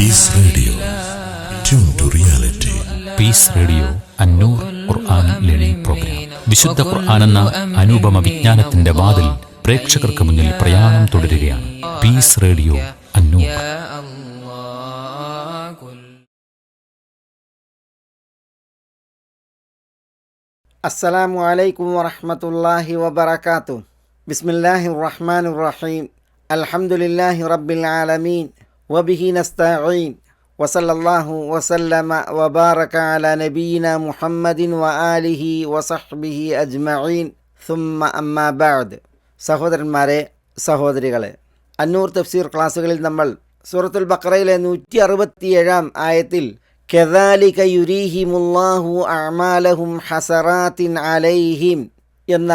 Peace Radio tune to reality Peace Radio Annoor Quran learning program വിശുദ്ധ ഖുർആൻ എന്ന അനുപമ വിജ്ഞാനത്തിന്റെ വാതിൽ പ്രേക്ഷകർക്ക് മുന്നിൽ പ്രയാണം തുടരുകയാണ്. Peace Radio Annoor. അസ്സലാമു അലൈക്കും വറഹമത്തല്ലാഹി വബർക്കാത്തു ബിസ്മില്ലാഹി റഹ്മാൻ റഹീം. അലഹമുല്ലാഹി റബ്ബിൽ ആലമീൻ. وبه نستعين وصلى الله وسلم وبارك على نبينا محمد وآله وصحبه أجمعين ثم أما بعد സഹോദരന്മാരെ സഹോദരികളെ അന്നൂർ തഫ്സീർ ക്ലാസ്സുകളിൽ നമ്മൾ സൂറത്തുൽ ബക്രയിലെ നൂറ്റി അറുപത്തിയേഴാം ആയത്തിൽ കെദാലിക യുരീഹിമുല്ലാഹു അമാലഹും ഹസറാത്തിൻ അലൈഹിം എന്ന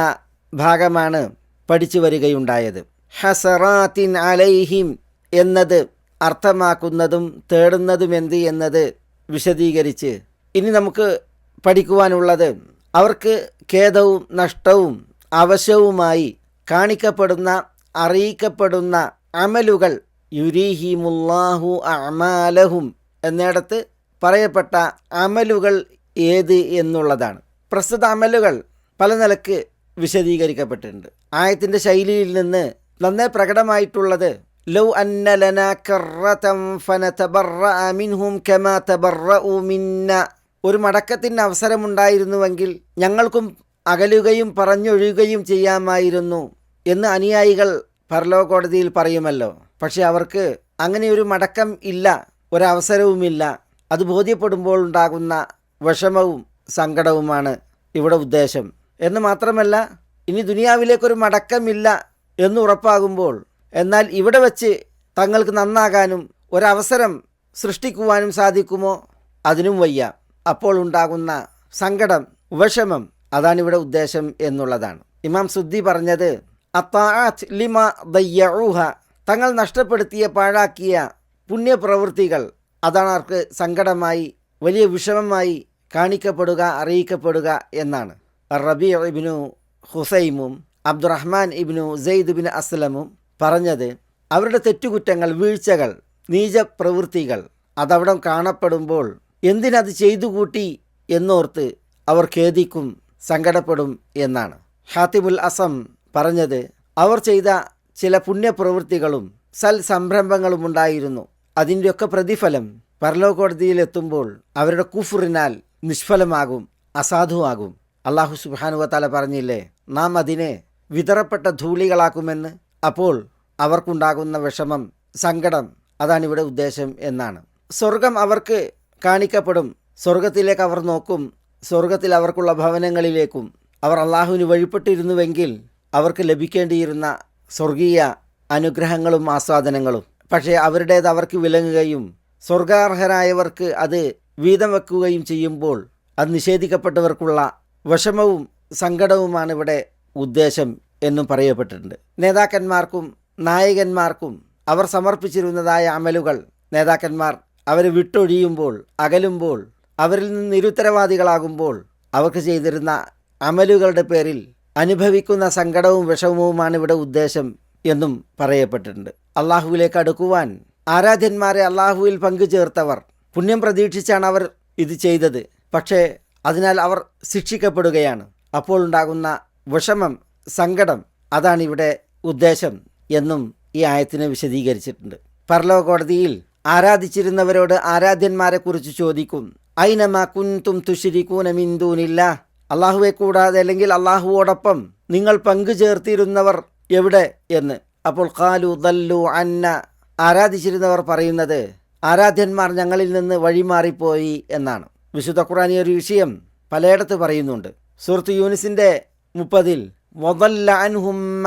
ഭാഗമാണ് പഠിച്ചു വരികയുണ്ടായത് ഹസറാത്തിൻ അലൈഹിം എന്നത് അർത്ഥമാക്കുന്നതും തേടുന്നതും എന്ത് എന്നത് വിശദീകരിച്ച് ഇനി നമുക്ക് പഠിക്കുവാനുള്ളത് അവർക്ക് ഖേദവും നഷ്ടവും അവശവുമായി കാണിക്കപ്പെടുന്ന അറിയിക്കപ്പെടുന്ന അമലുകൾ യുരീഹിമുല്ലാഹു അമാലഹും എന്നിടത്ത് പറയപ്പെട്ട അമലുകൾ ഏത് എന്നുള്ളതാണ്. പ്രസ്തുത അമലുകൾ പല നിലയ്ക്ക് വിശദീകരിക്കപ്പെട്ടിട്ടുണ്ട്. ആയത്തിന്റെ ശൈലിയിൽ നിന്ന് നന്നേ പ്രകടമായിട്ടുള്ളത് ലൗ أن لنا كرة فنتبرأ منهم كما تبرأوا منا. ഒരു മടക്കത്തിന് അവസരമുണ്ടായിരുന്നുവെങ്കിൽ ഞങ്ങൾക്കും അകലുകയും പറഞ്ഞൊഴിയുകയും ചെയ്യാമായിരുന്നു എന്ന് അനുയായികൾ പരലോകോടതിയിൽ പറയുമല്ലോ. പക്ഷെ അവർക്ക് അങ്ങനെ ഒരു മടക്കം ഇല്ല ഒരവസരവുമില്ല. അത് ബോധ്യപ്പെടുമ്പോൾ ഉണ്ടാകുന്ന വിഷമവും സങ്കടവുമാണ് ഇവിടെ ഉദ്ദേശം. എന്ന് മാത്രമല്ല ഇനി ദുനിയാവിലേക്കൊരു മടക്കമില്ല എന്ന് ഉറപ്പാകുമ്പോൾ എന്നാൽ ഇവിടെ വച്ച് തങ്ങൾക്ക് നന്നാകാനും ഒരവസരം സൃഷ്ടിക്കുവാനും സാധിക്കുമോ? അതിനും വയ്യ. അപ്പോൾ ഉണ്ടാകുന്ന സങ്കടം വിഷമം അതാണ് ഇവിടെ ഉദ്ദേശം എന്നുള്ളതാണ്. ഇമാം സുദ്ദി പറഞ്ഞത് അത്താഅത്ത് ലിമ ദയ്യൂഹ തങ്ങൾ നഷ്ടപ്പെടുത്തിയ പാഴാക്കിയ പുണ്യപ്രവൃത്തികൾ അതാണ് അവർക്ക് സങ്കടമായി വലിയ വിഷമമായി കാണിക്കപ്പെടുക അറിയിക്കപ്പെടുക എന്നാണ്. റബി ഇബിനു ഹുസൈമും അബ്ദുറഹ്മാൻ ഇബിനു സെയ്ദ് ബിൻ അസ്ലമും പറഞ്ഞത് അവരുടെ തെറ്റുകുറ്റങ്ങൾ വീഴ്ചകൾ നീചപ്രവൃത്തികൾ അതവിടെ കാണപ്പെടുമ്പോൾ എന്തിനത് ചെയ്തു കൂട്ടി എന്നോർത്ത് അവർ ഖേദിക്കും സങ്കടപ്പെടും എന്നാണ്. ഹാത്തിബുൽ അസം പറഞ്ഞത് അവർ ചെയ്ത ചില പുണ്യപ്രവൃത്തികളും സൽ സംരംഭങ്ങളും ഉണ്ടായിരുന്നു. അതിന്റെയൊക്കെ പ്രതിഫലം പരലോകോടതിയിലെത്തുമ്പോൾ അവരുടെ കുഫുറിനാൽ നിഷ്ഫലമാകും അസാധുവാകും. അള്ളാഹു സുബാനുവത്താല പറഞ്ഞില്ലേ നാം അതിനെ വിതറപ്പെട്ട ധൂളികളാക്കുമെന്ന്? അപ്പോൾ അവർക്കുണ്ടാകുന്ന വിഷമം സങ്കടം അതാണ് ഇവിടെ ഉദ്ദേശം എന്നാണ്. സ്വർഗം അവർക്ക് കാണിക്കപ്പെടും. സ്വർഗത്തിലേക്ക് അവർ നോക്കും. സ്വർഗത്തിൽ അവർക്കുള്ള ഭവനങ്ങളിലേക്കും അവർ അള്ളാഹുവിന് വഴിപ്പെട്ടിരുന്നുവെങ്കിൽ അവർക്ക് ലഭിക്കേണ്ടിയിരുന്ന സ്വർഗീയ അനുഗ്രഹങ്ങളും ആസ്വാദനങ്ങളും. പക്ഷേ അവരുടേത് അവർക്ക് വിലങ്ങുകയും സ്വർഗാർഹരായവർക്ക് അത് വീതം വെക്കുകയും ചെയ്യുമ്പോൾ അത് നിഷേധിക്കപ്പെട്ടവർക്കുള്ള വിഷമവും സങ്കടവുമാണ് ഇവിടെ ഉദ്ദേശം എന്നും പറയപ്പെട്ടിട്ടുണ്ട്. നേതാക്കന്മാർക്കും നായകന്മാർക്കും അവർ സമർപ്പിച്ചിരുന്നതായ അമലുകൾ നേതാക്കന്മാർ അവരെ വിട്ടൊഴിയുമ്പോൾ അകലുമ്പോൾ അവരിൽ നിന്ന് നിരുത്തരവാദികളാകുമ്പോൾ അവർക്ക് ചെയ്തിരുന്ന അമലുകളുടെ പേരിൽ അനുഭവിക്കുന്ന സങ്കടവും വിഷമവുമാണ് ഇവിടെ ഉദ്ദേശം എന്നും പറയപ്പെട്ടിട്ടുണ്ട്. അള്ളാഹുവിലേക്ക് അടുക്കുവാൻ ആരാധ്യന്മാരെ അള്ളാഹുവിൽ പങ്കുചേർത്തവർ പുണ്യം പ്രതീക്ഷിച്ചാണ് അവർ ഇത് ചെയ്തത്. പക്ഷേ അതിനാൽ അവർ ശിക്ഷിക്കപ്പെടുകയാണ്. അപ്പോൾ ഉണ്ടാകുന്ന വിഷമം സങ്കടം അതാണ് ഇവിടെ ഉദ്ദേശം എന്നും ഈ ആയത്തിനെ വിശദീകരിച്ചിട്ടുണ്ട്. പരലോക കോടതിയിൽ ആരാധിച്ചിരുന്നവരോട് ആരാധ്യന്മാരെ കുറിച്ച് ചോദിക്കും. ഐനമ കുന്തും തുഷിരിക്കൂന മിന്തൂനില്ല അള്ളാഹുവെ കൂടാതെ അല്ലെങ്കിൽ അള്ളാഹുവോടൊപ്പം നിങ്ങൾ പങ്കു ചേർത്തിരുന്നവർ എവിടെ എന്ന്. അപ്പോൾ കാലു ദല്ലു അന്ന. ആരാധിച്ചിരുന്നവർ പറയുന്നത് ആരാധ്യന്മാർ ഞങ്ങളിൽ നിന്ന് വഴിമാറിപ്പോയി എന്നാണ്. വിശുദ്ധ ഖുറാനി ഒരു വിഷയം പലയിടത്ത് പറയുന്നുണ്ട്. സുഹൃത്ത് യൂനിസിന്റെ മുപ്പതിൽ മൊതല്ല അൻഹും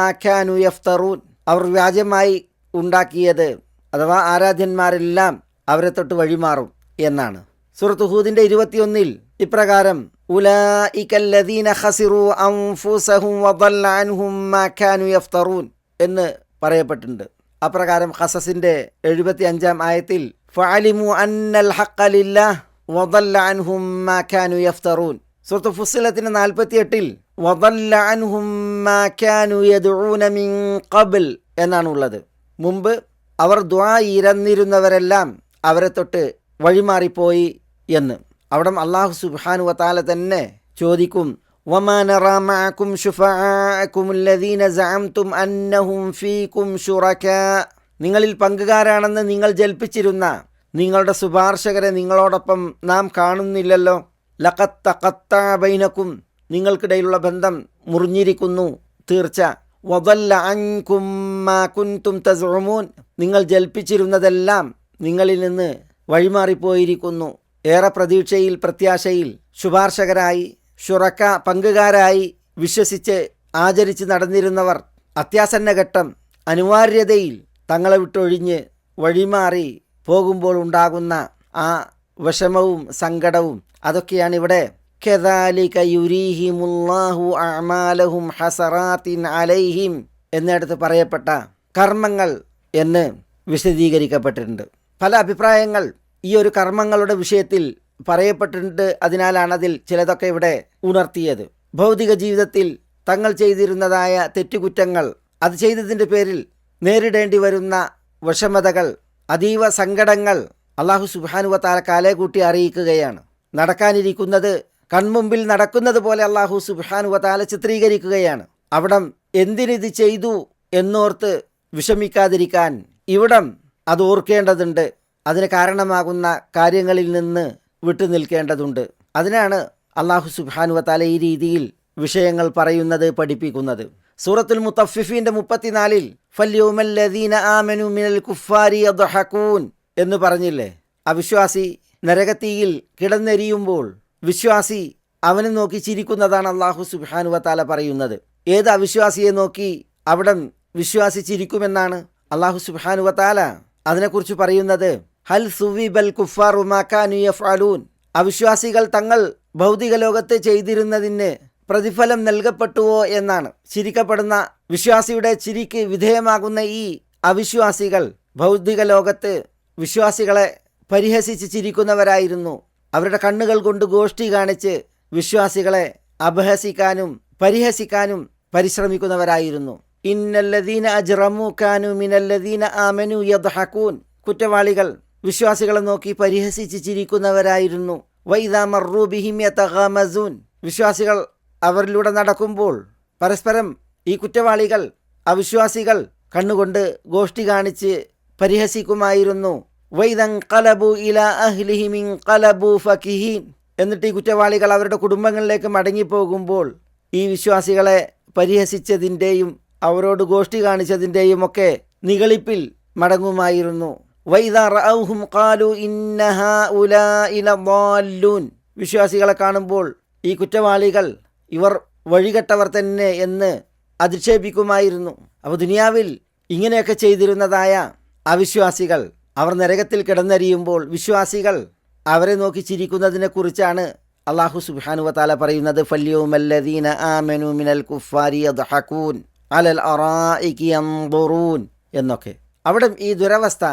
യഫ്തറൂൻ. അവർ വ്യാജമായി ഉണ്ടാക്കിയത് അഥവാ ആരാധ്യന്മാരെല്ലാം അവരെ തൊട്ട് വഴിമാറും എന്നാണ്. സുഹൃത്ത് ഹൂദിന്റെ ഇരുപത്തിയൊന്നിൽ ഇപ്രകാരം വദല്ല എന്ന് പറയപ്പെട്ടിട്ടുണ്ട്. അപ്രകാരം ഹസസിന്റെ എഴുപത്തി അഞ്ചാം ആയത്തിൽ വദല്ല സുഹൃത്ത് ഫുസ്സിലത്തിന്റെ നാൽപ്പത്തി എട്ടിൽ വദല്ല അൻഹും മാ കാനു യദ്ഊന മിൻ ഖബൽ എന്നാണ് ഉള്ളത് മുമ്പ് അവർ ദ്വാ ഇരന്നിരുന്നവരെല്ലാം അവരെ തൊട്ട് വഴിമാറിപ്പോയി എന്ന് അവിടെ അള്ളാഹു സുബ്ഹാനു വതാല തന്നെ ചോദിക്കും وما نرى معكم شفعاءكم الذين زعمتم أنهم فيكم شركاء നിങ്ങളിൽ പങ്കുകാരാണെന്ന് നിങ്ങൾ ജൽപ്പിച്ചിരുന്ന നിങ്ങളുടെ ശുപാർശകരെ നിങ്ങളോടൊപ്പം നാം കാണുന്നില്ലല്ലോ ലഖത്ത ബൈനക്കും നിങ്ങൾക്കിടയിലുള്ള ബന്ധം മുറിഞ്ഞിരിക്കുന്നു. തീർച്ച. മാ കുൻതും തസ്ഉമൂൻ. നിങ്ങൾ ജൽപ്പിച്ചിരുന്നതെല്ലാം നിങ്ങളിൽ നിന്ന് വഴിമാറിപ്പോയിരിക്കുന്നു. ഏറെ പ്രതീക്ഷയിൽ പ്രത്യാശയിൽ ശുപാർശകരായി ഷുറക്ക പങ്കുകാരായി വിശ്വസിച്ച് ആചരിച്ച് നടന്നിരുന്നവർ അത്യാസന്ന ഘട്ടം അനിവാര്യതയിൽ തങ്ങളെ വിട്ടൊഴിഞ്ഞ് വഴിമാറി പോകുമ്പോൾ ഉണ്ടാകുന്ന ആ വിഷമവും സങ്കടവും അതൊക്കെയാണ് ഇവിടെ കെദാലിക യുരീഹിമുല്ലാഹു അമാലഹും ഹസറാത്തിൻ അലൈഹിം എന്നിടത്ത് പറയപ്പെട്ട കർമ്മങ്ങൾ എന്ന് വിശദീകരിക്കപ്പെട്ടിട്ടുണ്ട്. പല അഭിപ്രായങ്ങൾ ഈ ഒരു കർമ്മങ്ങളുടെ വിഷയത്തിൽ പറയപ്പെട്ടിട്ടുണ്ട്. അതിനാലാണ് അതിൽ ചിലതൊക്കെ ഇവിടെ ഉണർത്തിയത്. ഭൗതിക ജീവിതത്തിൽ തങ്ങൾ ചെയ്തിരുന്നതായ തെറ്റുകുറ്റങ്ങൾ അത് ചെയ്തതിന്റെ പേരിൽ നേരിടേണ്ടി വരുന്ന വിഷമതകൾ അതീവ സങ്കടങ്ങൾ അള്ളാഹു സുബാനുവത്താല കാലേ കൂട്ടി അറിയിക്കുകയാണ്. നടക്കാനിരിക്കുന്നത് കൺമുമ്പിൽ നടക്കുന്നത് പോലെ അള്ളാഹു സുബാനുവതാല ചിത്രീകരിക്കുകയാണ്. അവിടം എന്തിനിത് ചെയ്തു എന്നോർത്ത് വിഷമിക്കാതിരിക്കാൻ ഇവിടം അത് ഓർക്കേണ്ടതുണ്ട്. അതിന് കാരണമാകുന്ന കാര്യങ്ങളിൽ നിന്ന് വിട്ടുനിൽക്കേണ്ടതുണ്ട് അതിനാണ് അള്ളാഹു സുബാനുവത്താല ഈ രീതിയിൽ വിഷയങ്ങൾ പറയുന്നത് പഠിപ്പിക്കുന്നത്. സൂറത്തുൽ മുത്തഫിഫിന്റെ മുപ്പത്തിനാലിൽ എന്ന് പറഞ്ഞില്ലേ? അവിശ്വാസി നരകത്തിയിൽ കിടന്നെരിയുമ്പോൾ വിശ്വാസി അവനെ നോക്കി ചിരിക്കുന്നതാണ് അള്ളാഹു സുബാനുവത്താല പറയുന്നത്. ഏത് അവിശ്വാസിയെ നോക്കി അവിടെ വിശ്വാസി ചിരിക്കുമെന്നാണ് അള്ളാഹു സുബാനുവത്താല അതിനെക്കുറിച്ച് പറയുന്നത്? ഹൽ സുവിബൽ യഫ്അലൂൻ. അവിശ്വാസികൾ തങ്ങൾ ഭൗതിക ലോകത്ത് ചെയ്തിരുന്നതിന് പ്രതിഫലം നൽകപ്പെട്ടുവോ എന്നാണ്. ചിരിക്കപ്പെടുന്ന വിശ്വാസിയുടെ ചിരിക്ക് വിധേയമാകുന്ന ഈ അവിശ്വാസികൾ ഭൗതിക ലോകത്ത് വിശ്വാസികളെ പരിഹസിച്ച് ചിരിക്കുന്നവരായിരുന്നു. അവരുടെ കണ്ണുകൾ കൊണ്ട് ഗോഷ്ഠി കാണിച്ച് വിശ്വാസികളെ അപഹസിക്കാനും പരിഹസിക്കാനും പരിശ്രമിക്കുന്നവരായിരുന്നു. ഇന്നല്ലദീന അജ്റമു കാനു മിനല്ലദീന ആമനു യദ്ഹഖൂൻ കുറ്റവാളികൾ വിശ്വാസികളെ നോക്കി പരിഹസിച്ച് ചിരിക്കുന്നവരായിരുന്നു വൈദാ വിശ്വാസികൾ അവരിലൂടെ നടക്കുമ്പോൾ പരസ്പരം ഈ കുറ്റവാളികൾ അവിശ്വാസികൾ കണ്ണുകൊണ്ട് ഗോഷ്ഠി കാണിച്ച് പരിഹസിക്കുമായിരുന്നു. എന്നിട്ട് ഈ കുറ്റവാളികൾ അവരുടെ കുടുംബങ്ങളിലേക്ക് മടങ്ങിപ്പോകുമ്പോൾ ഈ വിശ്വാസികളെ പരിഹസിച്ചതിന്റെയും അവരോട് ഗോഷ്ഠി കാണിച്ചതിന്റെയും ഒക്കെ നികളിപ്പിൽ മടങ്ങുമായിരുന്നു. വിശ്വാസികളെ കാണുമ്പോൾ ഈ കുറ്റവാളികൾ ഇവർ വഴികെട്ടവർ തന്നെ എന്ന് അധിക്ഷേപിക്കുമായിരുന്നു. അപ്പോൾ ദുനിയാവിൽ ഇങ്ങനെയൊക്കെ ചെയ്തിരുന്നതായ അവിശ്വാസികൾ അവർ നരകത്തിൽ കിടന്നരിയുമ്പോൾ വിശ്വാസികൾ അവരെ നോക്കി ചിരിക്കുന്നതിനെക്കുറിച്ചാണ് അള്ളാഹു സുബാനു വാല പറയുന്നത്. മിനൽ കുഫാരി അലൽ എന്നൊക്കെ. അവിടെ ഈ ദുരവസ്ഥ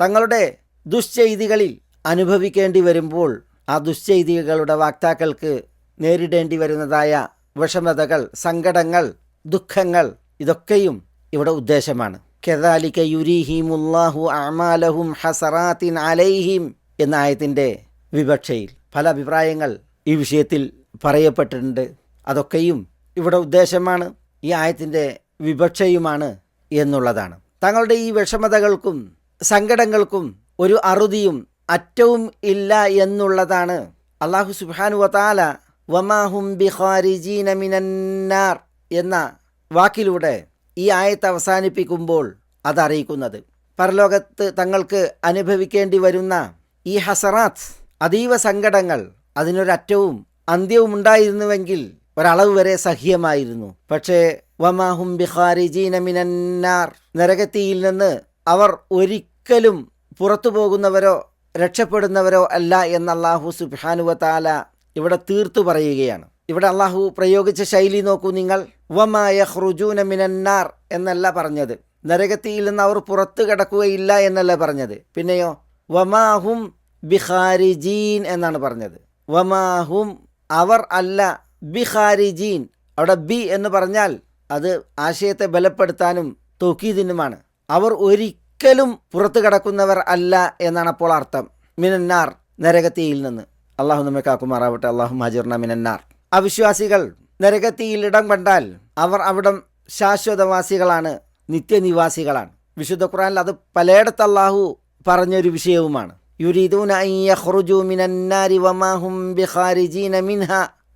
തങ്ങളുടെ ദുശ്ചെയ്തികളിൽ അനുഭവിക്കേണ്ടി വരുമ്പോൾ ആ ദുശ്ചെയ്തികളുടെ വാക്താക്കൾക്ക് നേരിടേണ്ടി വരുന്നതായ വിഷമതകൾ സങ്കടങ്ങൾ ദുഃഖങ്ങൾ ഇതൊക്കെയും ഇവിടെ ഉദ്ദേശമാണ്. കെദാലിക യുരിഹിമുല്ലാഹു അമാലഹും ഹസറാത്തിൻ അലൈഹിം എന്ന ആയത്തിന്റെ വിവക്ഷയിൽ പല അഭിപ്രായങ്ങൾ ഈ വിഷയത്തിൽ പറയപ്പെട്ടിട്ടുണ്ട്. അതൊക്കെയും ഇവിടെ ഉദ്ദേശമാണ് ഈ ആയത്തിന്റെ വിവക്ഷയുമാണ് എന്നുള്ളതാണ്. തങ്ങളുടെ ഈ വിഷമതകൾക്കും സങ്കടങ്ങൾക്കും ഒരു അറുതിയും അറ്റവും ഇല്ല എന്നുള്ളതാണ്. അള്ളാഹു സുബാനു വതാല വമാഹും ബിഹാരി മിനന്നാർ എന്ന വാക്കിലൂടെ ഈ ആയത്ത് അവസാനിപ്പിക്കുമ്പോൾ അതറിയിക്കുന്നത്. പരലോകത്ത് തങ്ങൾക്ക് അനുഭവിക്കേണ്ടി വരുന്ന ഈ ഹസറാത്ത് അതീവ സങ്കടങ്ങൾ അതിനൊരറ്റവും അന്ത്യവും ഉണ്ടായിരുന്നുവെങ്കിൽ ഒരളവ് വരെ സഹ്യമായിരുന്നു. പക്ഷേ വമാഹും ബിഖാരിജീന മിനന്നാർ നരകത്തിയിൽ നിന്ന് അവർ ഒരിക്കലും പുറത്തു പോകുന്നവരോ രക്ഷപ്പെടുന്നവരോ അല്ല എന്ന് സുബാനുവ താല ഇവിടെ തീർത്തു പറയുകയാണ്. ഇവിടെ അള്ളാഹു പ്രയോഗിച്ച ശൈലി നോക്കൂ നിങ്ങൾ. വമായ ഹ്റുജൂന മിനന്നാർ എന്നല്ല പറഞ്ഞത്. നരകത്തിയിൽ നിന്ന് അവർ പുറത്തു കിടക്കുകയില്ല എന്നല്ല പറഞ്ഞത്. പിന്നെയോ വമാഹും ബിഖാരിജീൻ എന്നാണ് പറഞ്ഞത്. വമാഹും അവർ അല്ല ബിഖാരിജീൻ. അവിടെ ബി എന്ന് പറഞ്ഞാൽ അത് ആശയത്തെ ബലപ്പെടുത്താനും തോക്കിയതിനുമാണ് അവർ ഒരിക്കലും പുറത്തു കിടക്കുന്നവർ അല്ല എന്നാണ് അപ്പോൾ അർത്ഥം. മിനന്നാർ നരകത്തിയിൽ നിന്ന്. അള്ളാഹു നമ്മെ കാക്കുമാറാവട്ടെ. അള്ളാഹു മാജിർന മിനന്നാർ അവിശ്വാസികൾ നരകത്തിയിൽ ഇടം കണ്ടാൽ അവർ അവിടം ശാശ്വതവാസികളാണ് നിത്യനിവാസികളാണ്. വിശുദ്ധ ഖുറാനിൽ അത് പലയിടത്ത് അള്ളാഹു പറഞ്ഞൊരു വിഷയവുമാണ്. യുരീദൂന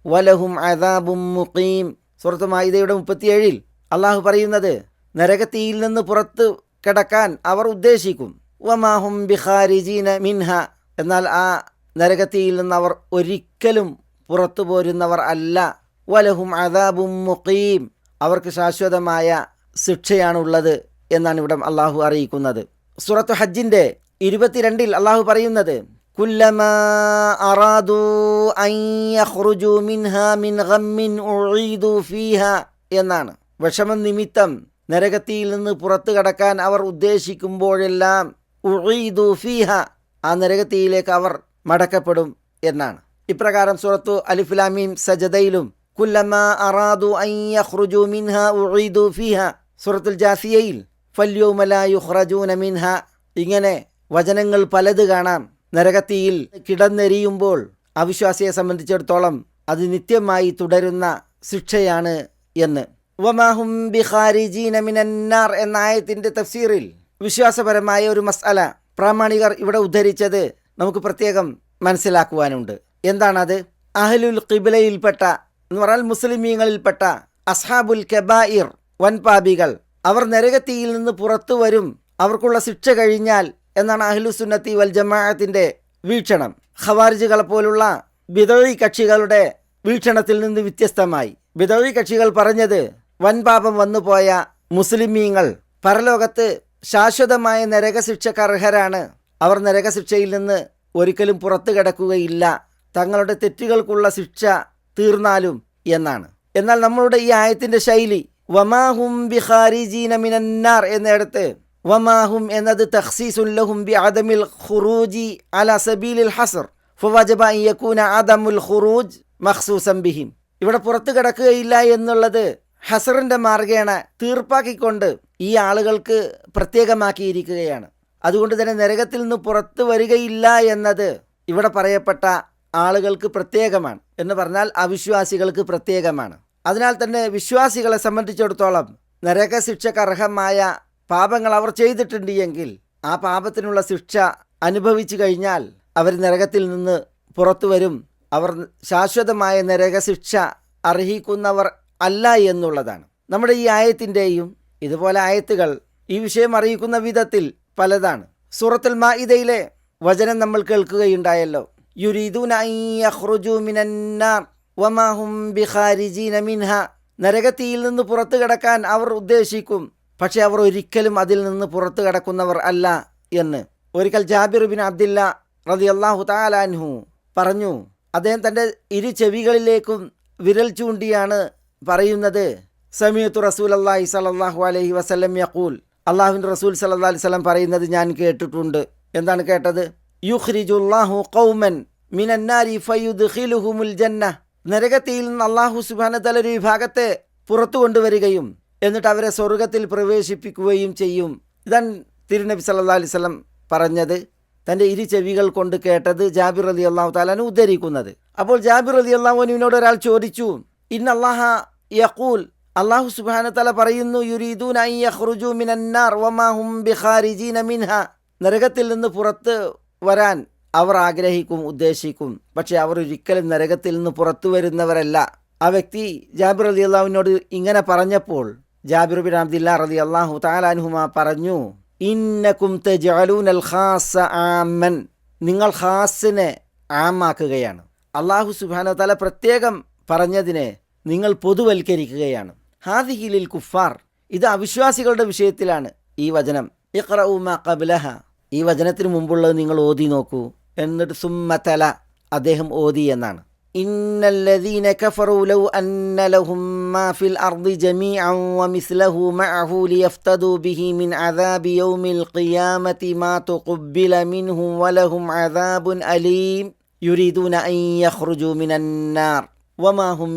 വലഹും അദാബും മുഖീം. മുപ്പത്തിയേഴിൽ അള്ളാഹു പറയുന്നത് നരകത്തിയിൽ നിന്ന് പുറത്ത് കിടക്കാൻ അവർ ഉദ്ദേശിക്കും. വമാഹും ബിഹാരിജീന മിൻഹ. എന്നാൽ ആ നരകത്തിയിൽ നിന്ന് അവർ ഒരിക്കലും പുറത്തു പോരുന്നവർ അല്ല. വലഹും അദാബും മുഖീം. അവർക്ക് ശാശ്വതമായ ശിക്ഷയാണുള്ളത് എന്നാണ് ഇവിടെ അള്ളാഹു അറിയിക്കുന്നത്. സുറത്ത് ഹജ്ജിന്റെ ഇരുപത്തിരണ്ടിൽ അള്ളാഹു പറയുന്നത് എന്നാണ്. വിഷമം നിമിത്തം നരകത്തിയിൽ നിന്ന് പുറത്തു കടക്കാൻ അവർ ഉദ്ദേശിക്കുമ്പോഴെല്ലാം ആ നരകത്തിയിലേക്ക് അവർ മടക്കപ്പെടും എന്നാണ്. ഇപ്രകാരം സൂറത്തു അലിഫുലാമീം സജദയിലും കുല്ലമ ഉഈദു സൂറത്തുൽ ജാസിയയിൽ ഇങ്ങനെ വചനങ്ങൾ പലത് കാണാം. നരകത്തിയിൽ കിടന്നെരിയുമ്പോൾ അവിശ്വാസിയെ സംബന്ധിച്ചിടത്തോളം അത് നിത്യമായി തുടരുന്ന ശിക്ഷയാണ് എന്ന്. വമാഹും മിനന്നാർ എന്ന ആയത്തിന്റെ തഫ്സീറിൽ വിശ്വാസപരമായ ഒരു മസാല പ്രാമാണികർ ഇവിടെ ഉദ്ധരിച്ചത് നമുക്ക് പ്രത്യേകം മനസ്സിലാക്കുവാനുണ്ട്. എന്താണത്? അഹലുൽ കിബിലയിൽപ്പെട്ട എന്ന് പറഞ്ഞാൽ മുസ്ലിമീങ്ങളിൽപ്പെട്ട അസ്ഹാബുൽ കെബായിർ വൻപാപികൾ. അവർ നരകത്തിയിൽ നിന്ന് പുറത്തു വരും. അവർക്കുള്ള ശിക്ഷ കഴിഞ്ഞാൽ എന്നാണ് അഹ്ലു സുന്നത്തി വൽ ജമാഅത്തിന്റെ വീക്ഷണം. ഖവാരിജുകളെ പോലുള്ള ബിദഴി കക്ഷികളുടെ വീക്ഷണത്തിൽ നിന്ന് വ്യത്യസ്തമായി. ബിദഴി കക്ഷികൾ പറഞ്ഞത് വൻപാപം വന്നുപോയ മുസ്ലിമീങ്ങൾ പരലോകത്ത് ശാശ്വതമായ നരകശിക്ഷക്ക് അർഹരാണ് അവർ നരകശിക്ഷയിൽ നിന്ന് ഒരിക്കലും പുറത്തു കിടക്കുകയില്ല. തങ്ങളുടെ തെറ്റുകൾക്കുള്ള ശിക്ഷ തീർന്നാലും എന്നാണ്. എന്നാൽ നമ്മളുടെ ഈ ആയത്തിന്റെ ശൈലി വമാഹും ബിഖാരിജീന മിനന്നാർ എന്നിടത്ത് വമാഹും എന്നത് തഖ്സീസുല്ലഹും ബി അദമിൽ ഖുറൂജി അല സബീലിൽ ഹസർ ഫവജബ യക്കൂന അദമുൽ ഖുറൂജ് മഖ്സൂസം ബിഹിം ഇവിടെ പുറത്തു കിടക്കുകയില്ല എന്നുള്ളത് ഹസറിന്റെ മാർഗേണ തീർപ്പാക്കിക്കൊണ്ട് ഈ ആളുകൾക്ക് പ്രത്യേകമാക്കിയിരിക്കുകയാണ്. അതുകൊണ്ട് തന്നെ നരകത്തിൽ നിന്ന് പുറത്തു വരികയില്ല എന്നത് ഇവിടെ പറയപ്പെട്ട ആളുകൾക്ക് പ്രത്യേകമാണ് എന്ന് പറഞ്ഞാൽ അവിശ്വാസികൾക്ക് പ്രത്യേകമാണ്. അതിനാൽ തന്നെ വിശ്വാസികളെ സംബന്ധിച്ചിടത്തോളം നരകശിക്ഷക്ക് അർഹമായ പാപങ്ങൾ അവർ ചെയ്തിട്ടുണ്ട് എങ്കിൽ ആ പാപത്തിനുള്ള ശിക്ഷ അനുഭവിച്ചു കഴിഞ്ഞാൽ അവർ നരകത്തിൽ നിന്ന് പുറത്തു വരും. അവർ ശാശ്വതമായ നരകശിക്ഷ അർഹിക്കുന്നവർ അല്ല എന്നുള്ളതാണ്. നമ്മുടെ ഈ ആയത്തിന്റെയും ഇതുപോലെ ആയത്തുകൾ ഈ വിഷയം അറിയിക്കുന്ന വിധത്തിൽ പലതാണ്. സൂറത്തുൽ മാഇദയിലെ വചനം നമ്മൾ കേൾക്കുകയുണ്ടായല്ലോ. യുരീദൂന മിനന്നാർ വമാ ഹും ബിഖാരിജീന മിൻഹ നരകത്തിയിൽ നിന്ന് പുറത്തു കിടക്കാൻ അവർ ഉദ്ദേശിക്കും. പക്ഷെ അവർ ഒരിക്കലും അതിൽ നിന്ന് പുറത്തു കിടക്കുന്നവർ അല്ല എന്ന്. ഒരിക്കൽ ജാബിർ ബിൻ അബ്ദില്ല റതി അള്ളാഹു താലാൻഹു പറഞ്ഞു അദ്ദേഹം തന്റെ ഇരു ചെവികളിലേക്കും വിരൽ ചൂണ്ടിയാണ് പറയുന്നത്. സമീത്തു റസൂൽ അള്ളാഹി സലല്ലാഹു അലഹി വസ്ലം യക്കൂൽ അള്ളാഹുവിന്റെ റസൂൽ സല്ലാ അലൈഹി സ്വലം പറയുന്നത് ഞാൻ കേട്ടിട്ടുണ്ട്. എന്താണ് കേട്ടത്? യുഖ്രിജുല്ലാഹു ഖൗമൻ മിനന്നാരി ഫയുദ്ഖിലുഹുമുൽ ജന്ന നരകത്തിൽ നിന്ന് അള്ളാഹു സുബാന തല ഒരു വിഭാഗത്തെ പുറത്തു കൊണ്ടുവരികയും എന്നിട്ട് അവരെ സ്വർഗത്തിൽ പ്രവേശിപ്പിക്കുകയും ചെയ്യും. ഇതാണ് തിരുനബി സല്ലാ അലൈഹി സ്വലം പറഞ്ഞത്. തന്റെ ഇരു ചെവികൾ കൊണ്ട് കേട്ടത് ജാബിർ അലി അള്ളാഹു താലാൻ ഉദ്ധരിക്കുന്നത്. അപ്പോൾ ജാബിർ അലി അള്ളാഹുവിനോട് ഒരാൾ ചോദിച്ചു ഇൻ അള്ളാഹ യഖൂൽ? അള്ളാഹു സുബാന തല പറയുന്നു യുരീദൂൻ മിനന്നാർ വമാ ഹും നരകത്തിൽ നിന്ന് പുറത്ത് വരാൻ അവർ ആഗ്രഹിക്കും ഉദ്ദേശിക്കും. പക്ഷെ അവർ ഒരിക്കലും നരകത്തിൽ നിന്ന് പുറത്തു വരുന്നവരല്ല. ആ വ്യക്തി ജാബിർ അലി അള്ളാഹുവിനോട് ഇങ്ങനെ പറഞ്ഞപ്പോൾ ജാബിർ ബിൻ അബ്ദില്ല റലി അള്ളാഹു താലാൻഹുമ പറഞ്ഞു ഇന്നക്കും ആമൻ. നിങ്ങൾ ഖാസിനെ ആമാക്കുകയാണ്. അള്ളാഹു സുബാന തല പ്രത്യേകം പറഞ്ഞതിനെ നിങ്ങൾ പൊതുവൽക്കരിക്കുകയാണ്. ഹാദിഹിലിൽ കുഫാർ. ഇത് അവിശ്വാസികളുടെ വിഷയത്തിലാണ് ഈ വചനം. ഇഖ്റഉമ ഖബ്ലഹ. ഈ വചനത്തിന് മുമ്പുള്ളത് നിങ്ങൾ ഓതി നോക്കൂ. എന്നിട്ട് സുമ്മതല അദ്ദേഹം ഓതി എന്നാണ്. ഇന്നല്ലദീന കഫറു ലൗ അന്ന ലഹും മാ ഫിൽ അർദി ജമീഅൻ വമിസ്ലഹു മഅഹു ബിഹി മിൻ അദാബി യൗമിൽ മാ തുഖബ്ബില വലഹും അദാബുൻ അലീം യുരീദൂന അൻ വമാ ഹും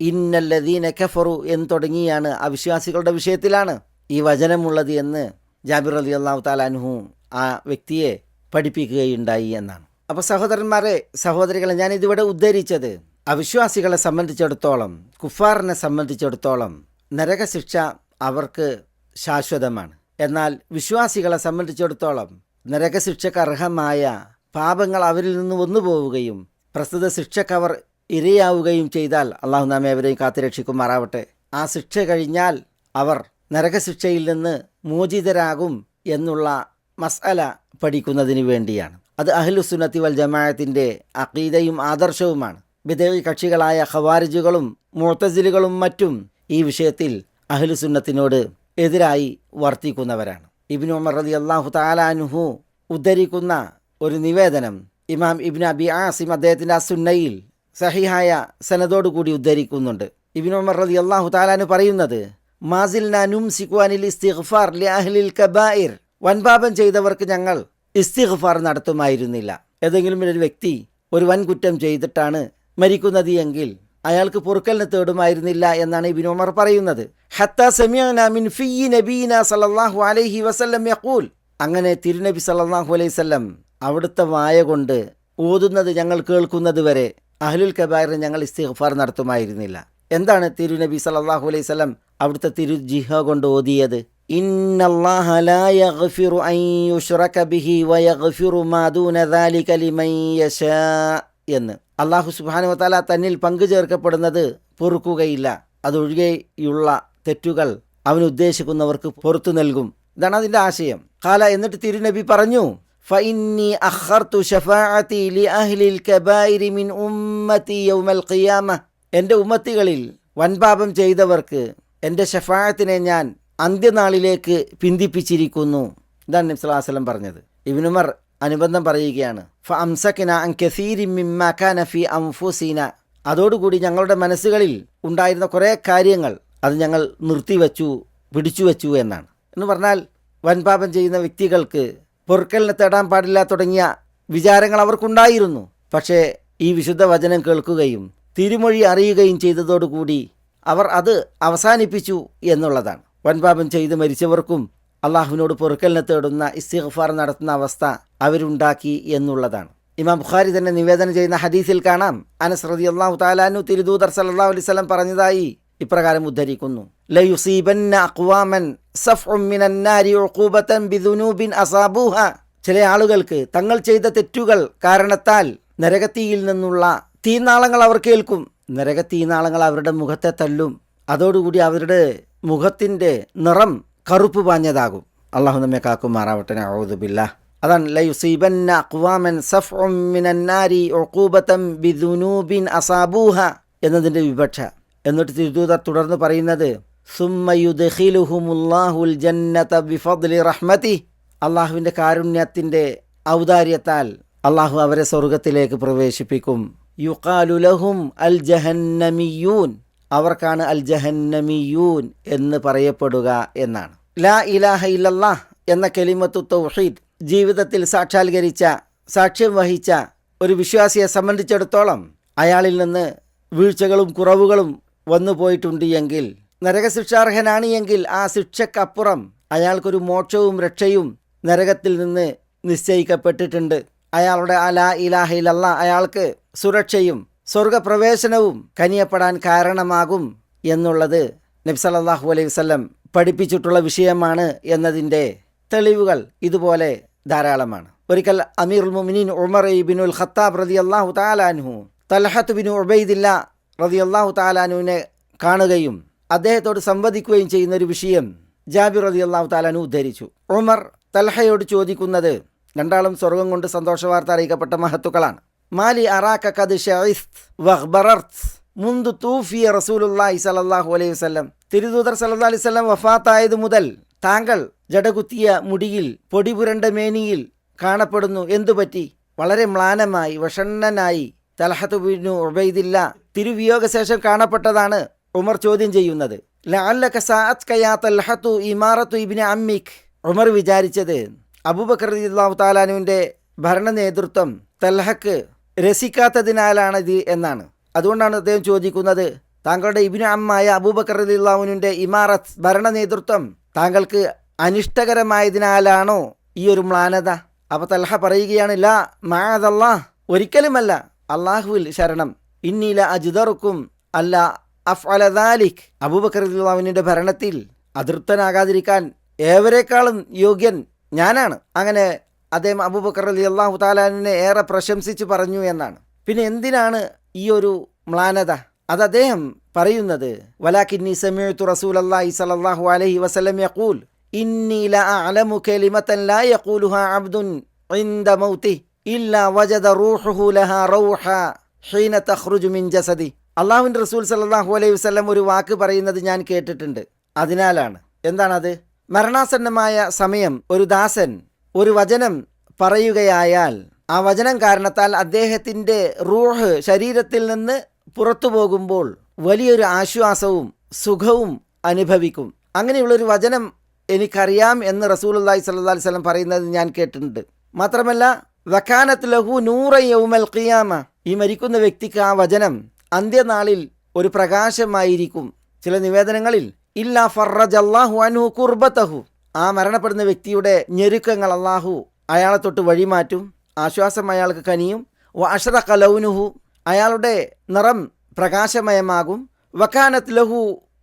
ഇന്നല്ലദീന കഫറു എന്ന് തുടങ്ങിയാണ് അവിശ്വാസികളുടെ വിഷയത്തിലാണ് ഈ വചനമുള്ളത് എന്ന് ജാബിർ അലി അള്ളാഹു താലാൻഹു ആ വ്യക്തിയെ പഠിപ്പിക്കുകയുണ്ടായി എന്നാണ്. അപ്പോൾ സഹോദരന്മാരെ സഹോദരികളെ ഞാൻ ഇതിവിടെ ഉദ്ധരിച്ചത് അവിശ്വാസികളെ സംബന്ധിച്ചിടത്തോളം കുഫാറിനെ സംബന്ധിച്ചിടത്തോളം നരകശിക്ഷ അവർക്ക് ശാശ്വതമാണ്. എന്നാൽ വിശ്വാസികളെ സംബന്ധിച്ചിടത്തോളം നരകശിക്ഷക്ക് അർഹമായ പാപങ്ങൾ അവരിൽ നിന്ന് വന്നു പോവുകയും പ്രസ്തുത അവർ ഇരയാവുകയും ചെയ്താൽ അള്ളാഹു നാം അവരെയും കാത്തുരക്ഷിക്കുമാറാവട്ടെ. ആ ശിക്ഷ കഴിഞ്ഞാൽ അവർ നരകശിക്ഷയിൽ നിന്ന് മോചിതരാകും എന്നുള്ള മസ്അല പഠിക്കുന്നതിന് വേണ്ടിയാണ്. അത് അഹ്ലുസുന്നത്തി വൽ ജമാഅത്തിന്റെ അഖീദയും ആദർശവുമാണ്. വിദേഹി കക്ഷികളായ ഖവാരിജുകളും മുഴത്തസിലുകളും മറ്റും ഈ വിഷയത്തിൽ അഹ്ലുസുന്നത്തിനോട് എതിരായി വർത്തിക്കുന്നവരാണ്. ഇബിൻ ഉമർ റതി അള്ളാഹു താലാനുഹു ഉദ്ധരിക്കുന്ന ഒരു നിവേദനം ഇമാം ഇബിൻ അബി ആസിം അദ്ദേഹത്തിന്റെ ആ സുന്നയിൽ സഹിഹായ സനതോടുകൂടി ഉദ്ധരിക്കുന്നുണ്ട്. ഇബിൻ ഉമർ റതി അള്ളാഹു താലാനു പറയുന്നത് മാസിൽ നാനും സിഖ്വാനിൽ ഇസ്തിഗ്ഫാർ ലി അഹ്ലിൽ കബായിർ. വൻപാപം ചെയ്തവർക്ക് ഞങ്ങൾ ഇസ്തിഗ്ഫാർ നടത്തുമായിരുന്നില്ല. ഏതെങ്കിലും ഒരു വ്യക്തി ഒരു വൻ കുറ്റം ചെയ്തിട്ടാണ് മരിക്കുന്നത് എങ്കിൽ അയാൾക്ക് പൊറുക്കലിന് തേടുമായിരുന്നില്ല എന്നാണ് ഇബിൻ ഉമർ പറയുന്നത്. ഹത്ത അലൈഹി വസല്ലം യഖൂൽ. അങ്ങനെ തിരുനബി സല്ലല്ലാഹു അലൈഹി വസല്ലം അവിടുത്തെ വായ കൊണ്ട് ഓതുന്നത് ഞങ്ങൾ കേൾക്കുന്നത് വരെ അഹ്ലുൽ കബാറിന് ഞങ്ങൾ ഇസ്തിഗ്ഫാർ നടത്തുമായിരുന്നില്ല. എന്താണ് തിരുനബി സല്ലല്ലാഹു അലൈഹി വസല്ലം അവിടുത്തെ തിരു ജിഹ കൊണ്ട് ഓതിയത്. എന്ന്. അള്ളാഹു സുബ്ഹാനഹു വതആല തന്നിൽ പങ്കു ചേർക്കപ്പെടുന്നത് പൊറുക്കുകയില്ല. അതൊഴികെയുള്ള തെറ്റുകൾ അവൻ ഉദ്ദേശിക്കുന്നവർക്ക് പുറത്തു നൽകും. ഇതാണ് അതിന്റെ ആശയം. കാല എന്നിട്ട് തിരുനബി പറഞ്ഞു എന്റെ ഉമ്മത്തികളിൽ വൻപാപം ചെയ്തവർക്ക് എന്റെ ഷഫാഅത്തിനെ ഞാൻ അന്ത്യനാളിലേക്ക് പിന്തിപ്പിച്ചിരിക്കുന്നു. ഇതാണ് നിസ്ലാസ്ലം പറഞ്ഞത്. ഇബിനുമർ അനുബന്ധം പറയുകയാണ് ഫ അൻ അതോടുകൂടി ഞങ്ങളുടെ മനസ്സുകളിൽ ഉണ്ടായിരുന്ന കുറേ കാര്യങ്ങൾ അത് ഞങ്ങൾ നിർത്തിവെച്ചു പിടിച്ചു വെച്ചു എന്നാണ്. എന്ന് പറഞ്ഞാൽ വൻപാപം ചെയ്യുന്ന വ്യക്തികൾക്ക് പൊറുക്കലിനെ തേടാൻ പാടില്ല തുടങ്ങിയ വിചാരങ്ങൾ അവർക്കുണ്ടായിരുന്നു. പക്ഷേ ഈ വിശുദ്ധ വചനം കേൾക്കുകയും തിരുമൊഴി അറിയുകയും ചെയ്തതോടുകൂടി അവർ അത് അവസാനിപ്പിച്ചു എന്നുള്ളതാണ്. വൻപാപം ചെയ്ത് മരിച്ചവർക്കും അള്ളാഹുവിനോട് പൊറുക്കലിനെ തേടുന്ന ഇസ്തിഗ്ഫാർ നടത്തുന്ന അവസ്ഥ അവരുണ്ടാക്കി എന്നുള്ളതാണ്. ഇമാം ബുഖാരി തന്നെ നിവേദനം ചെയ്യുന്ന ഹദീസിൽ കാണാം. അനസ് റതി അള്ളാഹു താലാനു തിരുദൂദർ സല്ലാ അലൈഹി വസല്ലം പറഞ്ഞതായി ഇപ്രകാരം ഉദ്ധരിക്കുന്നു. ചില ആളുകൾക്ക് തങ്ങൾ ചെയ്ത തെറ്റുകൾ കാരണത്താൽ നരകത്തിയിൽ നിന്നുള്ള തീനാളങ്ങൾ അവർ കേൾക്കും. നരകത്തീനാളങ്ങൾ അവരുടെ മുഖത്തെ തല്ലും. അതോടുകൂടി അവരുടെ മുഖത്തിന്റെ നിറം കറുപ്പ് പാഞ്ഞതാകും. അള്ളാഹു നമ്മെ കാക്കുമാറാവട്ടെ. ഔദുബില്ല അതാണ് ലൈസീബന്ന അഖ്വാമൻ സഫ്ഉം ഉഖൂബതൻ ബിദുനൂബിൻ അസാബൂഹ എന്നതിന്റെ വിവക്ഷ. എന്നിട്ട് തിരുദൂതർ തുടർന്ന് പറയുന്നത് ജന്നത അള്ളാഹുവിന്റെ കാരുണ്യത്തിന്റെ ഔദാര്യത്താൽ അള്ളാഹു അവരെ സ്വർഗത്തിലേക്ക് പ്രവേശിപ്പിക്കും. യുക്കാലുലഹും അൽ ജഹന്നമിയൂൻ അവർക്കാണ് അൽ ജഹന്നമിയൂൻ എന്ന് പറയപ്പെടുക എന്നാണ്. ലാ ഇലാഹ ഇല്ലല്ലാഹ് എന്ന കെലിമത്തു തൗഹീദ് ജീവിതത്തിൽ സാക്ഷാത്കരിച്ച സാക്ഷ്യം വഹിച്ച ഒരു വിശ്വാസിയെ സംബന്ധിച്ചിടത്തോളം അയാളിൽ നിന്ന് വീഴ്ചകളും കുറവുകളും വന്നു പോയിട്ടുണ്ട് എങ്കിൽ നരകശിക്ഷാർഹനാണ് എങ്കിൽ ആ ശിക്ഷക്കപ്പുറം അയാൾക്കൊരു മോക്ഷവും രക്ഷയും നരകത്തിൽ നിന്ന് നിശ്ചയിക്കപ്പെട്ടിട്ടുണ്ട്. അയാളുടെ അല ഇലാഹിലല്ല അയാൾക്ക് സുരക്ഷയും സ്വർഗപ്രവേശനവും കനിയപ്പെടാൻ കാരണമാകും എന്നുള്ളത് നബ്സലല്ലാഹു അലൈഹി വസല്ലം പഠിപ്പിച്ചിട്ടുള്ള വിഷയമാണ് എന്നതിന്റെ തെളിവുകൾ ഇതുപോലെ ധാരാളമാണ്. ഒരിക്കൽ അമീറുൽ മുമിനീൻ ഉമർ ബിനുൽ ഖത്താബ് റതി അള്ളാഹു താലാൻഹു തലഹത്ത് ബിനു ഉബൈദില്ല റതി അള്ളാഹു താലാനുവിനെ കാണുകയും അദ്ദേഹത്തോട് സംവദിക്കുകയും ചെയ്യുന്ന ഒരു വിഷയം ജാബിർ റതി അള്ളാഹു താലാനു ഉദ്ധരിച്ചു. ഉമർ തൽഹയോട് ചോദിക്കുന്നത് രണ്ടാളും സ്വർഗം കൊണ്ട് സന്തോഷവാർത്ത അറിയിക്കപ്പെട്ട മഹത്തുക്കളാണ്. മാലി അറാഖ കത് ഷൈസ്ത് മുന്ത് തൂഫിയ റസൂലുല്ലാഹി സലല്ലാഹു അലൈഹി വസല്ലം. തിരുദൂതർ സല്ലാ അലൈഹി സ്വലം വഫാത്തായത് മുതൽ താങ്കൾ ജടകുത്തിയ മുടിയിൽ പൊടിപുരണ്ട മേനിയിൽ കാണപ്പെടുന്നു. എന്തുപറ്റി? വളരെ മ്ലാനമായി വഷണ്ണനായി തലഹത്ത് ബിനു ഉബൈദില്ല തിരുവിയോഗശേഷം കാണപ്പെട്ടതാണ് ഉമർ ചോദ്യം ചെയ്യുന്നത്. ലഅല്ലക സഅത്ക കയാ തൽഹത്തു ഇമാറത്തു ഇബിന് അമ്മിഖ് ഉമർ വിചാരിച്ചത് അബൂബക്കർ അള്ളാഹു താലാനുവിന്റെ ഭരണ നേതൃത്വം തൽഹക്ക് രസിക്കാത്തതിനാലാണ് ഇത് എന്നാണ്. അതുകൊണ്ടാണ് അദ്ദേഹം ചോദിക്കുന്നത് താങ്കളുടെ ഇബിനു അമ്മായ അബൂബക്കർ റളിയല്ലാഹുവിന്റെ ഇമാറത്ത് ഭരണ നേതൃത്വം താങ്കൾക്ക് അനിഷ്ടകരമായതിനാലാണോ ഈ ഒരു മ്ലാനത? അപ്പൊ തൽഹ പറയുകയാണ് ലാ മാതല്ലാ ഒരിക്കലുമല്ല അള്ളാഹുവിൽ ശരണം. ഇന്നീല അജിതറുക്കും അല്ല അഫ് അബൂബക്കർ അബൂബക്കറിന്റെ ഭരണത്തിൽ അതൃപ്തനാകാതിരിക്കാൻ ഏവരെക്കാളും യോഗ്യൻ ഞാനാണ്. അങ്ങനെ അദ്ദേഹം അബൂബക്കർ അലി അള്ളാഹു താലാനിനെ ഏറെ പ്രശംസിച്ച് പറഞ്ഞു എന്നാണ്. പിന്നെ എന്തിനാണ് ഈ ഒരു മ്ലാനത? അത് അദ്ദേഹം പറയുന്നത് വലാക്കിന്നി വസ്ലം യഖൂൽ ഇന്നി ലാ അബ്ദുൻ റസൂൽ സല്ലല്ലാഹു അലൈഹി വസല്ലം ഒരു വാക്ക് പറയുന്നത് ഞാൻ കേട്ടിട്ടുണ്ട്. അതിനാലാണ്. എന്താണത് മരണാസന്നമായ സമയം ഒരു ദാസൻ ഒരു വചനം പറയുകയായാൽ ആ വചനം കാരണത്താൽ അദ്ദേഹത്തിന്റെ റൂഹ് ശരീരത്തിൽ നിന്ന് പുറത്തു പോകുമ്പോൾ വലിയൊരു ആശ്വാസവും സുഖവും അനുഭവിക്കും. അങ്ങനെയുള്ളൊരു വചനം എനിക്കറിയാം എന്ന് സ്വല്ലല്ലാഹി അലൈഹി വസല്ലം പറയുന്നത് ഞാൻ കേട്ടിട്ടുണ്ട്. മാത്രമല്ല വക്കാനത്ത് ലഹു നൂറ യൗമൽ ഖിയാമ. ഈ മരിക്കുന്ന വ്യക്തിക്ക് ആ വചനം അന്ത്യനാളിൽ ഒരു പ്രകാശമായിരിക്കും. ചില നിവേദനങ്ങളിൽ ഇല്ലാ ഫറജ് അള്ളാഹു അൻഹു കുർബത്തഹു. ആ മരണപ്പെടുന്ന വ്യക്തിയുടെ ഞെരുക്കങ്ങൾ അള്ളാഹു അയാളെ തൊട്ട് വഴിമാറ്റും ആശ്വാസം അയാൾക്ക് കനിയും. വ അഷറ കലൗനുഹു അയാളുടെ നിറം പ്രകാശമയമാകും. വക്കാനത്ത് ലഹു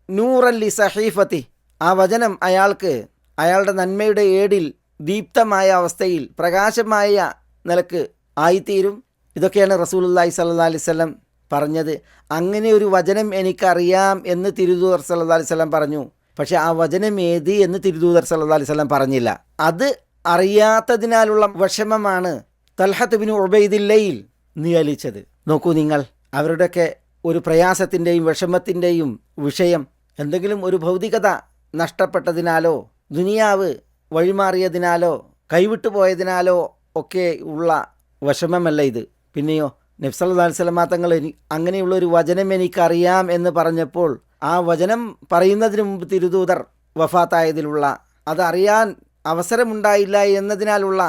നൂറല്ലി സഹീഫത്തി. ആ വചനം അയാൾക്ക് അയാളുടെ നന്മയുടെ ഏടിൽ ദീപ്തമായ അവസ്ഥയിൽ പ്രകാശമായ നിലയ്ക്ക് ആയിത്തീരും. ഇതൊക്കെയാണ് റസൂലുല്ലാഹി സല്ലാ അലൈവല്ലം പറഞ്ഞത്. അങ്ങനെ ഒരു വചനം എനിക്കറിയാം എന്ന് തിരുദൂർ സല്ലാ അലിസ്ലാം പറഞ്ഞു. പക്ഷെ ആ വചനം ഏത് എന്ന് തിരുദൂതർ സല്ലാ അലിസ്ലാം പറഞ്ഞില്ല. അത് അറിയാത്തതിനാലുള്ള വിഷമമാണ് തൽഹത്ത് ബിൻ ഉബൈദില്ലയിൽ നിയലിച്ചത് നോക്കൂ നിങ്ങൾ അവരുടെയൊക്കെ ഒരു പ്രയാസത്തിന്റെയും വിഷമത്തിന്റെയും വിഷയം എന്തെങ്കിലും ഒരു ഭൗതികത നഷ്ടപ്പെട്ടതിനാലോ ദുനിയാവ് വഴിമാറിയതിനാലോ കൈവിട്ടു പോയതിനാലോ ഒക്കെ ഉള്ള വിഷമമല്ല ഇത്. പിന്നെയോ നബ്സല്ലാസ്ലമാ തങ്ങൾ അങ്ങനെയുള്ള ഒരു വചനം എനിക്കറിയാം എന്ന് പറഞ്ഞപ്പോൾ ആ വചനം പറയുന്നതിന് മുമ്പ് തിരുദൂതർ വഫാത്തായതിലുള്ള അതറിയാൻ അവസരമുണ്ടായില്ല എന്നതിനാലുള്ള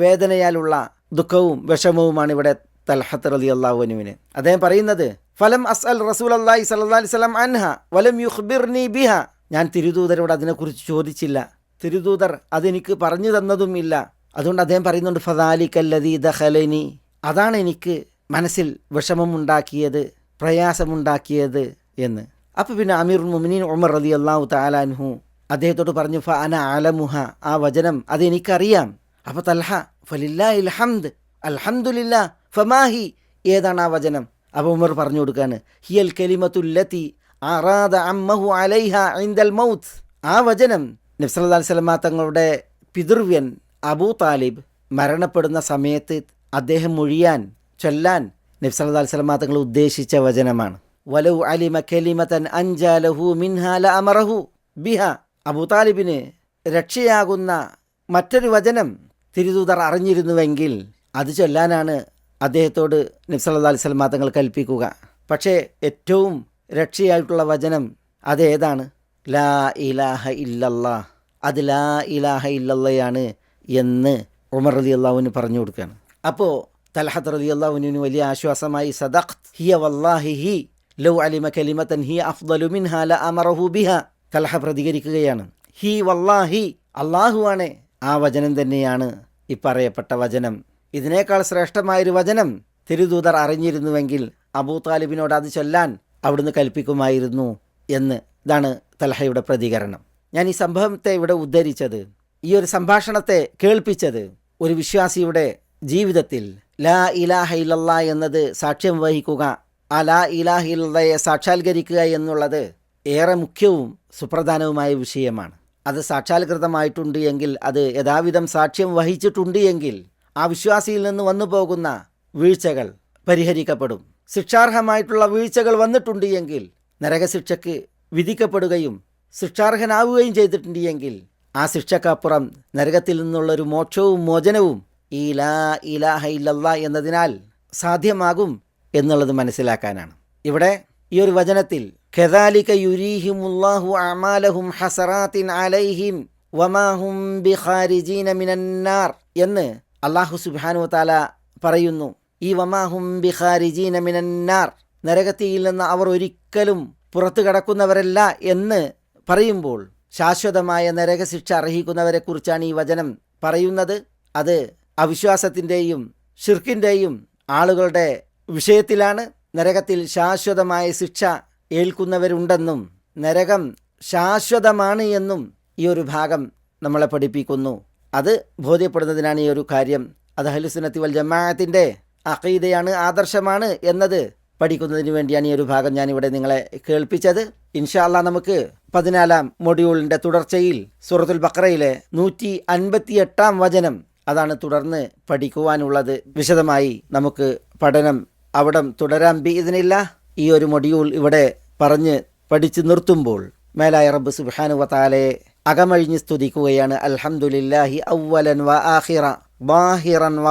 വേദനയാലുള്ള ദുഃഖവും വിഷമവുമാണ് ഇവിടെ തൽഹത്ത് റലി അള്ളാഹുനുവിന് അദ്ദേഹം പറയുന്നത് ഫലം അസ്അൽ റസൂൽ അള്ളാഹി സല്ലാ അൻഹ വലം യുഖ്ബിർനി ബിഹ. ഞാൻ തിരുദൂതരോട് അതിനെക്കുറിച്ച് ചോദിച്ചില്ല. തിരുദൂതർ അതെനിക്ക് പറഞ്ഞു തന്നതുമില്ല. അതുകൊണ്ട് അദ്ദേഹം പറയുന്നുണ്ട് ഫദാലി കല്ലദീ ദഹലനി അതാണ് എനിക്ക് മനസ്സിൽ വിഷമമുണ്ടാക്കിയത് പ്രയാസമുണ്ടാക്കിയത് എന്ന്. അപ്പോൾ പിന്നെ അമീർ മുമിനീൻ ഉമർ റലി അള്ളാഹു താലാൻഹു അദ്ദേഹത്തോട് പറഞ്ഞു ഫ അന ആലമുഹ ആ വചനം അതെനിക്കറിയാം. അപ്പോൾ തൽഹ ഫലില്ലാ ഹംദ് അൽഹംദുലില്ല ഫമാഹി ഏതാണ് ആ വചനം? അപ്പോൾ ഉമർ പറഞ്ഞു കൊടുക്കാണ് ഹിയൽ കലിമത്തുല്ലത്തി അറാദ അമ്മഹു അലൈഹ ഐന്ദൽ മൗത്ത്. ആ വചനം നബ്സല്ലാ സ്വലമ തങ്ങളുടെ പിതൃവ്യൻ അബൂ താലിബ് മരണപ്പെടുന്ന സമയത്ത് അദ്ദേഹം മൊഴിയാൻ ചൊല്ലാൻ നബ്സല്ലാ സ്വലമ തങ്ങൾ ഉദ്ദേശിച്ച വചനമാണ്. വലു അലിമ കലിമതൻ അഞ്ചാലഹു മിൻഹാല അമറഹു ബിഹ. അബൂ താലിബിന് രക്ഷയാകുന്ന മറ്റൊരു വചനം തിരുദൂതർ അറിഞ്ഞിരുന്നുവെങ്കിൽ അത് ചൊല്ലാനാണ് അദ്ദേഹത്തോട് നബ്സല്ലാ സ്വലമാ തങ്ങൾ കൽപ്പിക്കുക. പക്ഷേ ഏറ്റവും രക്ഷയായിട്ടുള്ള വചനം അതേതാണ്? ലാ ഇലാഹ ഇല്ലല്ലാ അത് ലാ ഇലാഹ ഇല്ലല്ലയാണ് എന്ന് ഉമർ അലി അള്ളാഹുവിന് പറഞ്ഞു കൊടുക്കുകയാണ്. അപ്പോൾ തലഹത്ത് റലി അള്ളാഹുവിന് വലിയ ആശ്വാസമായി സദഖ് ഹിയ വല്ലാഹി ഹി ലൗ അലിമ കലിമത്തൻ ഹി അഫ്ദലു മിൻഹ ല അമറഹു ബിഹ. തലഹ പ്രതികരിക്കുകയാണ്. ഹി വല്ലാഹി അള്ളാഹുവാണ് ആ വചനം തന്നെയാണ് ഇപ്പറയപ്പെട്ട പറയപ്പെട്ട വചനം. ഇതിനേക്കാൾ ശ്രേഷ്ഠമായൊരു വചനം തിരുദൂതർ അറിഞ്ഞിരുന്നുവെങ്കിൽ അബൂ താലിബിനോട് അത് ചൊല്ലാൻ അവിടുന്ന് കൽപ്പിക്കുമായിരുന്നു എന്ന് ഇതാണ് തലഹയുടെ പ്രതികരണം. ഞാൻ ഈ സംഭവത്തെ ഇവിടെ ഉദ്ധരിച്ചത് ഈ ഒരു സംഭാഷണത്തെ കേൾപ്പിച്ചത് ഒരു വിശ്വാസിയുടെ ജീവിതത്തിൽ ലാ ഇലാഹ ഇലല്ല എന്നത് സാക്ഷ്യം വഹിക്കുക. ആ ലാ ഇലാഹ ഇല്ലയെ സാക്ഷാത്കരിക്കുക എന്നുള്ളത് ഏറെ മുഖ്യവും സുപ്രധാനവുമായ വിഷയമാണ്. അത് സാക്ഷാത്കൃതമായിട്ടുണ്ട് എങ്കിൽ അത് യഥാവിധം സാക്ഷ്യം വഹിച്ചിട്ടുണ്ട് എങ്കിൽ ആ വിശ്വാസിയിൽ നിന്ന് വന്നു പോകുന്ന വീഴ്ചകൾ പരിഹരിക്കപ്പെടും. ശിക്ഷാർഹമായിട്ടുള്ള വീഴ്ചകൾ വന്നിട്ടുണ്ട് എങ്കിൽ നരകശിക്ഷയ്ക്ക് വിധിക്കപ്പെടുകയും ശിക്ഷാർഹനാവുകയും ചെയ്തിട്ടുണ്ട് എങ്കിൽ ആ ശിക്ഷക്കപ്പുറം നരകത്തിൽ നിന്നുള്ളൊരു മോക്ഷവും മോചനവും ഈ ലാ ഇലാഹ ഇല്ലല്ലാ എന്നതിനാൽ സാധ്യമാകും എന്നുള്ളത് മനസ്സിലാക്കാനാണ്. ഇവിടെ ഈ ഒരു വചനത്തിൽ ഖദാലിക യുരീഹിമുല്ലാഹു അമാലഹും ഹസറാത്തിൻ അലൈഹിം വമാഹും ബിഖാരിജീന മിനന്നാർ എന്ന് അള്ളാഹു സുബാനു താല പറയുന്നു. ഈ വമാഹും ബിഖാരിജീന മിനന്നാർ നരകത്തിയിൽ നിന്ന് അവർ ഒരിക്കലും പുറത്തു കടക്കുന്നവരല്ല എന്ന് പറയുമ്പോൾ ശാശ്വതമായ നരകശിക്ഷ അർഹിക്കുന്നവരെക്കുറിച്ചാണ് ഈ വചനം പറയുന്നത്. അത് അവിശ്വാസത്തിന്റെയും ഷിർക്കിന്റെയും ആളുകളുടെ വിഷയത്തിലാണ് നരകത്തിൽ ശാശ്വതമായ ശിക്ഷ ഏൽക്കുന്നവരുണ്ടെന്നും നരകം ശാശ്വതമാണ് എന്നും ഈ ഒരു ഭാഗം നമ്മളെ പഠിപ്പിക്കുന്നു. അത് ബോധ്യപ്പെടുന്നതിനാണ് ഈ ഒരു കാര്യം. അത് ഹലുസുനത്തി വൽ ജമാഅത്തിന്റെ അഖീദയാണ് ആദർശമാണ് എന്നത് പഠിക്കുന്നതിന് വേണ്ടിയാണ് ഈ ഒരു ഭാഗം ഞാനിവിടെ നിങ്ങളെ കേൾപ്പിച്ചത്. ഇൻഷാല്ല നമുക്ക് പതിനാലാം മൊഡ്യൂളിന്റെ തുടർച്ചയിൽ സൂറത്തുൽ ബക്രയിലെ നൂറ്റി അൻപത്തി എട്ടാം വചനം അതാണ് തുടർന്ന് പഠിക്കുവാനുള്ളത്. വിശദമായി നമുക്ക് പഠനം അവിടം തുടരാൻ ബി ഇതിനില്ല. ഈ ഒരു മൊഡ്യൂൾ ഇവിടെ പറഞ്ഞ് പഠിച്ചു നിർത്തുമ്പോൾ മേലായ റബ്ബ് സുബാനു വതാലെ അകമഴിഞ്ഞ് സ്തുതിക്കുകയാണ്. അൽഹംദുലില്ലാഹി അവലൻ വ ആഹിറ ബാഹിറൻ വ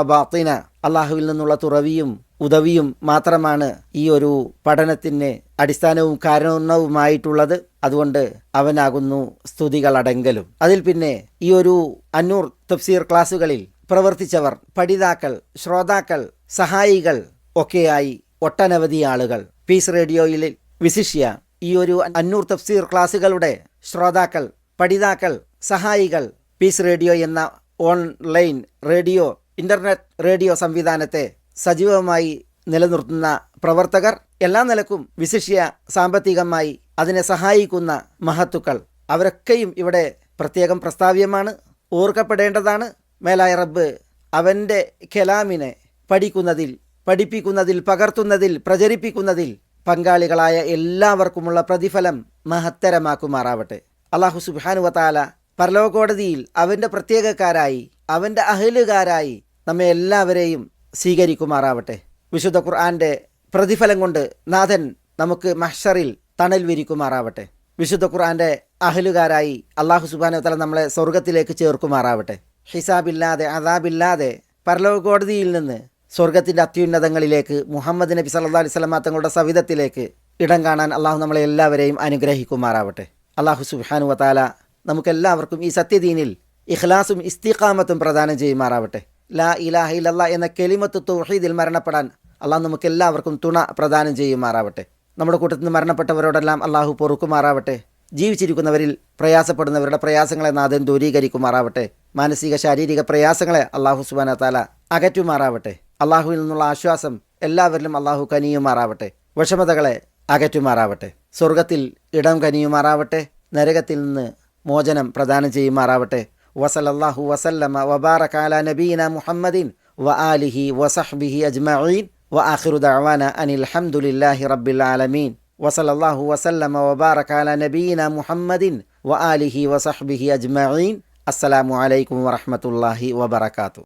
അള്ളാഹുവിൽ നിന്നുള്ള തുറവിയും ഉദവിയും മാത്രമാണ് ഈ ഒരു പഠനത്തിന് അടിസ്ഥാനവും കാരണവുമായിട്ടുള്ളത്. അതുകൊണ്ട് അവനാകുന്നു സ്തുതികളടങ്കലും. അതിൽ പിന്നെ ഈ ഒരു അന്നൂർ തഫ്സീർ ക്ലാസ്സുകളിൽ പ്രവർത്തിച്ചവർ പഠിതാക്കൾ ശ്രോതാക്കൾ സഹായികൾ ഒക്കെയായി ഒട്ടനവധി ആളുകൾ. പീസ് റേഡിയോയിൽ വിശിഷ്യ ഈ ഒരു അന്നൂർ തഫ്സീർ ക്ലാസ്സുകളുടെ ശ്രോതാക്കൾ പഠിതാക്കൾ സഹായികൾ പീസ് റേഡിയോ എന്ന ഓൺലൈൻ റേഡിയോ ഇന്റർനെറ്റ് റേഡിയോ സംവിധാനത്തെ സജീവമായി നിലനിർത്തുന്ന പ്രവർത്തകർ എല്ലാ നിലക്കും വിശിഷ്യ സാമ്പത്തികമായി അതിനെ സഹായിക്കുന്ന മഹത്തുക്കൾ. അവരൊക്കെയും ഇവിടെ പ്രത്യേകം പ്രസ്താവ്യമാണ് ഓർക്കപ്പെടേണ്ടതാണ്. മേലായ റബ്ബ് അവന്റെ കലാമിനെ പഠിക്കുന്നതിൽ പഠിപ്പിക്കുന്നതിൽ പകർത്തുന്നതിൽ പ്രചരിപ്പിക്കുന്നതിൽ പങ്കാളികളായ എല്ലാവർക്കുമുള്ള പ്രതിഫലം മഹത്തരമാക്കുമാറാവട്ടെ. അള്ളാഹു സുബാനുവത്താല പരലോകോടതിയിൽ അവന്റെ പ്രത്യേകക്കാരായി അവന്റെ അഹലുകാരായി നമ്മെ എല്ലാവരെയും സ്വീകരിക്കുമാറാവട്ടെ. വിശുദ്ധ ഖുർആന്റെ പ്രതിഫലം കൊണ്ട് നാഥൻ നമുക്ക് മഹ്ഷറിൽ തണൽ വിരിക്കുമാറാവട്ടെ. വിശുദ്ധ ഖുർആന്റെ അഹലുകാരായി അള്ളാഹു സുബാനുവത്താല നമ്മളെ സ്വർഗത്തിലേക്ക് ചേർക്കുമാറാവട്ടെ. ഹിസാബില്ലാതെ അതാബില്ലാതെ പരലോകോടതിയിൽ നിന്ന് സ്വർഗത്തിന്റെ അത്യുന്നതങ്ങളിലേക്ക് മുഹമ്മദ് നബി സല്ലാ അലൈഹി സ്വലമാ തങ്ങളുടെ സവിധത്തിലേക്ക് ഇടം കാണാൻ അള്ളാഹു നമ്മളെ എല്ലാവരെയും അനുഗ്രഹിക്കുമാറാവട്ടെ. അള്ളാഹു സുബാനു വത്താല നമുക്കെല്ലാവർക്കും ഈ സത്യദീനിൽ ഇഖ്ലാസും ഇസ്തിഖാമത്തും പ്രദാനം ചെയ്യുമാറാവട്ടെ. ലാ ഇലാഹ ഇലല്ല എന്ന കെലിമത്ത് തൗഹീദിൽ മരണപ്പെടാൻ അള്ളാഹ് നമുക്ക് എല്ലാവർക്കും തുണ പ്രദാനം ചെയ്യുമാറാവട്ടെ. നമ്മുടെ കൂട്ടത്തിൽ നിന്ന് മരണപ്പെട്ടവരോടെല്ലാം അള്ളാഹു പൊറുക്കുമാറാവട്ടെ. ജീവിച്ചിരിക്കുന്നവരിൽ പ്രയാസപ്പെടുന്നവരുടെ പ്രയാസങ്ങളെ നാഥൻ ദൂരീകരിക്കുമാറാവട്ടെ. മാനസിക ശാരീരിക പ്രയാസങ്ങളെ അള്ളാഹു സുബാന താല അകറ്റുമാറാവട്ടെ. അള്ളാഹുവിൽ നിന്നുള്ള ആശ്വാസം എല്ലാവരിലും അള്ളാഹു കനിയുമാറാവട്ടെ. വിഷമതകളെ അകറ്റുമാറാവട്ടെ. സ്വർഗത്തിൽ ഇടം കനിയുമാറാവട്ടെ. നരകത്തിൽ നിന്ന് മോചനം പ്രദാനം ചെയ്യുമാറാവട്ടെ. وصلى الله وسلم وبارك على نبينا محمد وآله وصحبه أجمعين. وآخر دعوانا أن الحمد لله رب العالمين. وصلى الله وسلم وبارك على نبينا محمد وآله وصحبه أجمعين. السلام عليكم ورحمة الله وبركاته.